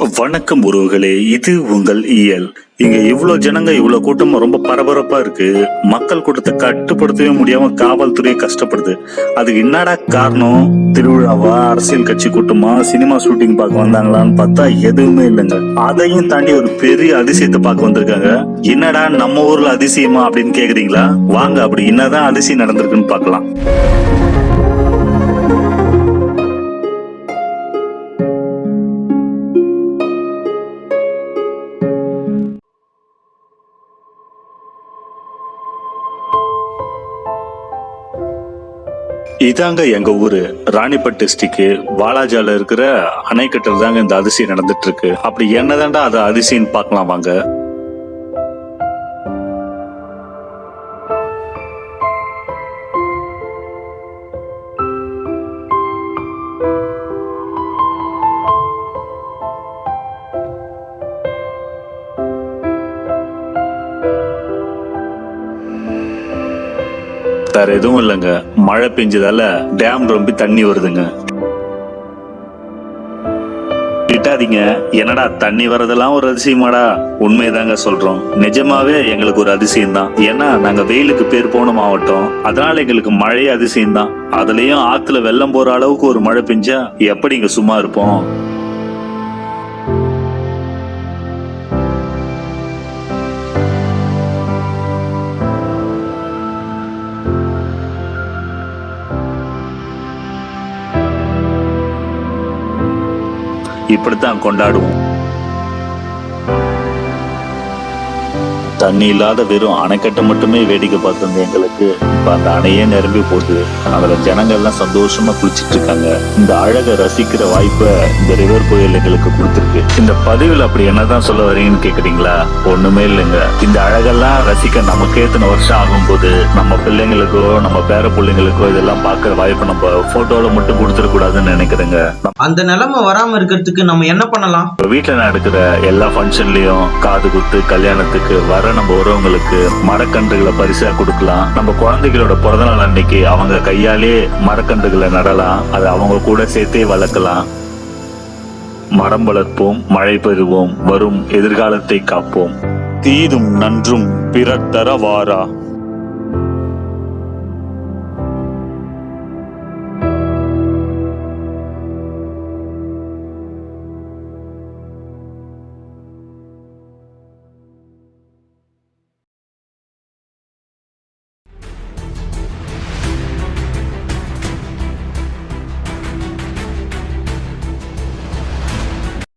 வணக்கம் உறவுகளே இது உங்கள் இயல். இங்க இவ்வளவு ஜனங்க இவ்வளவு கூட்டம் ரொம்ப பரபரப்பா இருக்கு. மக்கள் கூட்டத்தை கட்டுப்படுத்தவே முடியாம காவல்துறை கஷ்டப்படுது. அதுக்கு என்னடா காரணம்? திருவிழாவா அரசியல் கட்சி கூட்டமா சினிமா ஷூட்டிங் பார்க்க வந்தாங்களான்னு பார்த்தா எதுவுமே இல்லைங்க. அதையும் தாண்டி ஒரு பெரிய அதிசயத்தை பார்க்க வந்திருக்காங்க. என்னடா நம்ம ஊர்ல அதிசயமா அப்படின்னு கேக்குறீங்களா? வாங்க அப்படி என்னதான் அதிசயம் நடந்திருக்குன்னு பார்க்கலாம். இதாங்க எங்க ஊரு. ராணிப்பட் டிஸ்ட்ரிக்ட் வாலாஜால இருக்கிற அணைக்கட்டில் தாங்க இந்த அதிசயம் நடந்துட்டு இருக்கு அப்படி என்னதான்டா அது அதிசயம் பார்க்கலாம் வாங்க. வேற எதுவும் இல்லைங்க. மழை பெஞ்சதால டேம் ரொம்ப தண்ணி வருதுங்க. திட்டாதீங்க என்னடா தண்ணி வரதெல்லாம் ஒரு அதிசயமாடா? உண்மைதாங்க சொல்றோம். நிஜமாவே எங்களுக்கு ஒரு அதிசயம் தான் ஏன்னா நாங்க வெயிலுக்கு பேர் போன மாவட்டம். அதனால எங்களுக்கு மழை அதிசயம் தான் அதுலயும் ஆத்துல வெள்ளம் போற அளவுக்கு ஒரு மழை பெஞ்சா எப்படி இங்க சும்மா இருப்போம்? இப்படித்தான் கொண்டாடுவோம். தண்ணி இல்லாத வெறும் அணைக்கட்டை மட்டுமே வேடிக்கை பார்த்திருந்த எங்களுக்கு. இப்ப அந்த அணையே நிரம்பி போகுது. அதுல ஜனங்க எல்லாம் சந்தோஷமா குளிச்சிட்டு இருக்காங்க. இந்த அழகை ரசிக்கிற வாய்ப்பை இந்த ரிவர் புயல் எங்களுக்கு கொடுத்துருக்கு. இந்த பதிவில் அப்படி என்னதான் சொல்ல வரீங்கன்னு கேக்குறீங்களா? ஒண்ணுமே இல்லைங்க. இந்த அழகெல்லாம் ரசிக்க நமக்கு எத்தனை வருஷம் ஆகும்போது நம்ம பிள்ளைங்களுக்கோ நம்ம பேர பிள்ளைங்களுக்கோ இதெல்லாம் பார்க்கிற வாய்ப்பு நம்ம போட்டோல மட்டும் கொடுத்துடக்கூடாதுன்னு நினைக்கிறேங்க. அந்த நிலைமை வராம இருக்கிறதுக்கு நம்ம என்ன பண்ணலாம்? இப்ப வீட்டுல நடக்கிற எல்லா ஃபங்க்ஷன்லயும் காது குத்து கல்யாணத்துக்கு வர நம்ம உறவுங்களுக்கு மரக்கன்றுகளை பரிசா கொடுக்கலாம். நம்ம குழந்தைகளோட பிறந்தநாள் அன்னைக்கு அவங்க கையாலே மரக்கன்றுகளை நடலாம். அதை அவங்க கூட சேர்த்தே வளர்க்கலாம். மரம் வளர்ப்போம் மழை பெறுவோம் வரும் எதிர்காலத்தை காப்போம். தீதும் நன்றும் பிறர் தர வாரா